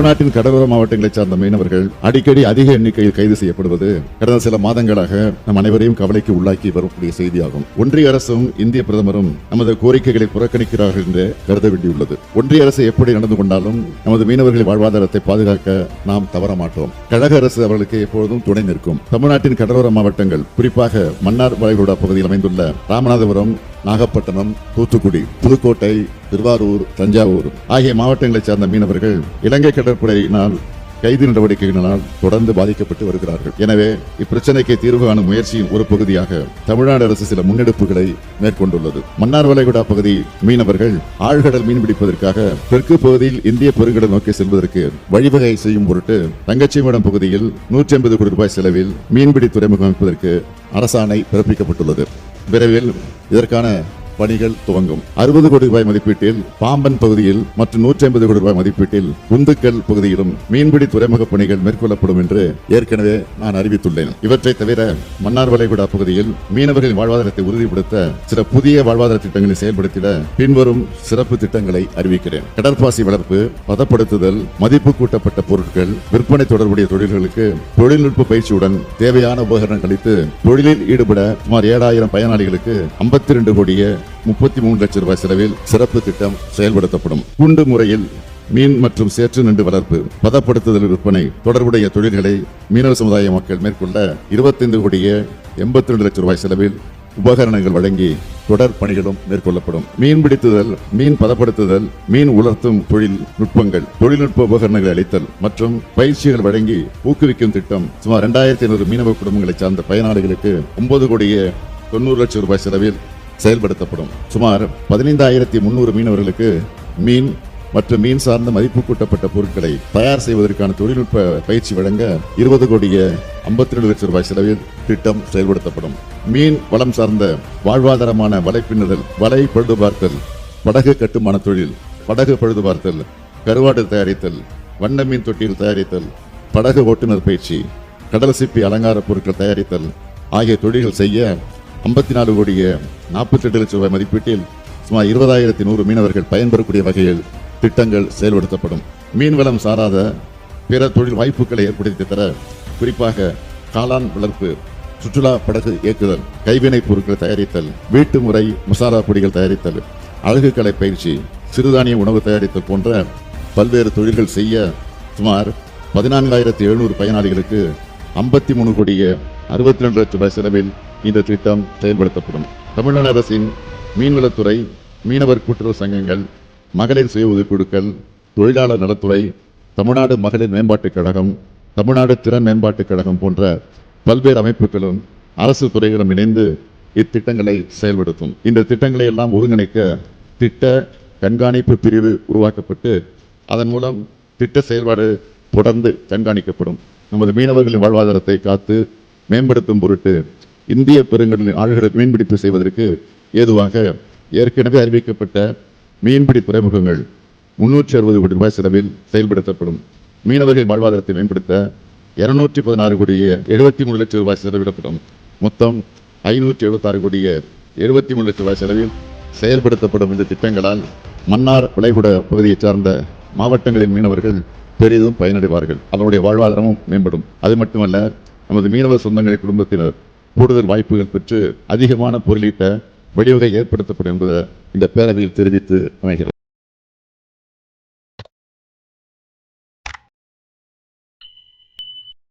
தமிழ்நாட்டின் கடலோர மாவட்டங்களைச் சார்ந்த மீனவர்கள் அடிக்கடி அதிக எண்ணிக்கையில் கைது செய்யப்படுவது கடந்த சில மாதங்களாக நம் அனைவரையும் கவலைக்கு உள்ளாக்கி வரக்கூடிய செய்தியாகும். ஒன்றிய அரசும் இந்திய பிரதமரும் நமது கோரிக்கைகளை புறக்கணிக்கிறார்கள் என்று கருத வேண்டியுள்ளது. ஒன்றிய அரசு எப்படி நடந்து கொண்டாலும் நமது மீனவர்களின் வாழ்வாதாரத்தை பாதுகாக்க நாம் தவற மாட்டோம் கழக அரசு அவர்களுக்கு எப்பொழுதும் துணை நிற்கும். தமிழ்நாட்டின் கடலோர மாவட்டங்கள் குறிப்பாக மன்னார் வளைகுடா பகுதியில் அமைந்துள்ள ராமநாதபுரம் நாகப்பட்டினம் தூத்துக்குடி புதுக்கோட்டை திருவாரூர் தஞ்சாவூர் ஆகிய மாவட்டங்களைச் சார்ந்த மீனவர்கள் இலங்கை கடற்படையினால் கைது நடவடிக்கைகளினால் தொடர்ந்து பாதிக்கப்பட்டு வருகிறார்கள். எனவே இப்பிரச்சனைக்கு தீர்வு காணும் முயற்சியின் ஒரு பகுதியாக தமிழ்நாடு அரசு சில முன்னெடுப்புகளை மேற்கொண்டுள்ளது. மன்னார் வளைகுடா பகுதி மீனவர்கள் ஆழ்கடல் மீன்பிடிப்பதற்காக தெற்கு பகுதியில் இந்திய பெருங்கடல் நோக்கி செல்வதற்கு வழிவகை செய்யும் பொருட்டு தங்கச்சிமடம் பகுதியில் நூற்றி ஐம்பது கோடி ரூபாய் செலவில் மீன்பிடி துறைமுகம் அமைப்பதற்கு அரசாணை பிறப்பிக்கப்பட்டுள்ளது. விரைவில் இதற்கான பணிகள் துவங்கும். அறுபது கோடி ரூபாய் மதிப்பீட்டில் பாம்பன் பகுதியில் மற்றும் நூற்றி ஐம்பது கோடி ரூபாய் மதிப்பீட்டில் குந்துக்கல் பகுதியிலும் மீன்பிடி துறைமுக பணிகள் மேற்கொள்ளப்படும் என்று ஏற்கனவே நான் அறிவித்துள்ளேன். இவற்றை தவிர மன்னார் வளைகுடா பகுதியில் மீனவர்களின் வாழ்வாதாரத்தை உறுதிப்படுத்த சில புதிய வாழ்வாதார திட்டங்களை செயல்படுத்திட பின்வரும் சிறப்பு திட்டங்களை அறிவிக்கிறேன். கடற்பாசி வளர்ப்பு பதப்படுத்துதல் மதிப்பு கூட்டப்பட்ட பொருட்கள் விற்பனை தொடர்புடைய தொழில்களுக்கு தொழில்நுட்ப பயிற்சியுடன் தேவையான உபகரணம் கழித்து தொழிலில் ஈடுபட சுமார் ஏழாயிரம் பயனாளிகளுக்கு ஐம்பத்தி ரெண்டு கோடியே முப்பத்தி மூணு லட்சம் ரூபாய் செலவில் சிறப்பு திட்டம் செயல்படுத்தப்படும். குண்டு முறையில் மீன் மற்றும் சேற்று நண்டு வளர்ப்பு பதப்படுத்துதல் விற்பனை தொடர்புடைய தொழில்களை மீனவ சமுதாய மக்கள் மேற்கொண்ட இருபத்தைந்து கோடியே எண்பத்தி ரெண்டு லட்சம் ரூபாய் செலவில் உபகரணங்கள் வழங்கி தொடர் பணிகளும் மேற்கொள்ளப்படும். மீன் பிடித்துதல் மீன் பதப்படுத்துதல் மீன் உலர்த்தும் தொழில் நுட்பங்கள் தொழில்நுட்ப உபகரணங்களை அளித்தல் மற்றும் பயிற்சிகள் வழங்கி ஊக்குவிக்கும் திட்டம் சுமார் இரண்டாயிரத்தி ஐநூறு மீனவ குடும்பங்களைச் சார்ந்த பயனாளிகளுக்கு ஒன்பது கோடியே தொண்ணூறு லட்சம் ரூபாய் செலவில் செயல்படுத்தப்படும். சுமார் பதினைந்தாயிரத்தி முன்னூறு மீனவர்களுக்கு மீன் மற்றும் மீன் சார்ந்த மதிப்பு கூட்டப்பட்ட பொருட்களை தயார் செய்வதற்கான தொழில்நுட்ப பயிற்சி வழங்க இருபது கோடியே ஐம்பத்தி ரெண்டு லட்சம் ரூபாய் செலவில் திட்டம் செயல்படுத்தப்படும். மீன் வளம் சார்ந்த வாழ்வாதாரமான வலை வலை பழுது பார்த்தல் படகு கட்டுமான தொழில் படகு பழுது பார்த்தல் கருவாடு தயாரித்தல் வண்ண மீன் தொட்டியில் தயாரித்தல் படகு ஓட்டுநர் பயிற்சி கடல் சிப்பி அலங்கார பொருட்கள் தயாரித்தல் ஆகிய தொழில்கள் செய்ய ஐம்பத்தி நாலு கோடிய நாற்பத்தி எட்டு லட்சம் ரூபாய் மதிப்பீட்டில் சுமார் இருபதாயிரத்தி நூறு மீனவர்கள் பயன்பெறக்கூடிய வகையில் திட்டங்கள் செயல்படுத்தப்படும். மீன்வளம் சாராத பிற தொழில் வாய்ப்புகளை ஏற்படுத்தி தர குறிப்பாக காளான் வளர்ப்பு சுற்றுலா படகு இயக்குதல் கைவினைப் பொருட்கள் தயாரித்தல் வீட்டு முறை மசாலா பொடிகள் தயாரித்தல் அழகுக்கலை பயிற்சி சிறுதானிய உணவு தயாரித்தல் போன்ற பல்வேறு தொழில்கள் செய்ய சுமார் பதினான்காயிரத்தி எழுநூறு பயனாளிகளுக்கு ஐம்பத்தி மூணு கோடியே அறுபத்தி ரெண்டு லட்சம் ரூபாய் செலவில் இந்த திட்டம் செயல்படுத்தப்படும். தமிழ்நாடு அரசின் மீன்வளத்துறை மீனவர் கூட்டுறவு சங்கங்கள் மகளிர் சுய உதவிக்குழுக்கள் தொழிலாளர் நலத்துறை தமிழ்நாடு மகளிர் மேம்பாட்டுக் கழகம் தமிழ்நாடு திறன் மேம்பாட்டுக் கழகம் போன்ற பல்வேறு அமைப்புகளும் அரசு துறைகளும் இணைந்து இத்திட்டங்களை செயல்படுத்தும். இந்த திட்டங்களை எல்லாம் ஒருங்கிணைக்க திட்ட கண்காணிப்பு பிரிவு உருவாக்கப்பட்டு அதன் மூலம் திட்ட செயல்பாடு தொடர்ந்து கண்காணிக்கப்படும். நமது மீனவர்களின் வாழ்வாதாரத்தை காத்து மேம்படுத்தும் பொருட்டு இந்திய பெருங்கடலின் ஆழ்கடல் மீன்பிடிப்பு செய்வதற்கு ஏதுவாக ஏற்கனவே அறிவிக்கப்பட்ட மீன்பிடி துறைமுகங்கள் முன்னூற்றி அறுபது கோடி ரூபாய் செலவில் செயல்படுத்தப்படும். மீனவர்களின் வாழ்வாதாரத்தை மேம்படுத்த இருநூற்றி பதினாறு கோடியே எழுபத்தி மூணு லட்சம் ரூபாய் செலவிடப்படும். மொத்தம் ஐநூற்றி எழுபத்தாறு கோடியே எழுபத்தி மூணு லட்சம் ரூபாய் செலவில் செயல்படுத்தப்படும் இந்த திட்டங்களால் மன்னார் விளைகுட பகுதியைச் சார்ந்த மாவட்டங்களின் மீனவர்கள் பெரிதும் பயனடைவார்கள். அவருடைய வாழ்வாதாரமும் மேம்படும். அது மட்டுமல்ல நமது மீனவ சொந்தங்களின் குடும்பத்தினர் கூடுதல் வாய்ப்புகள் பெற்று அதிகமான பொருளீட்ட வழிவகை ஏற்படுத்தப்படும் என்பதை இந்த பேரவையில் தெரிவித்து அமைகிறது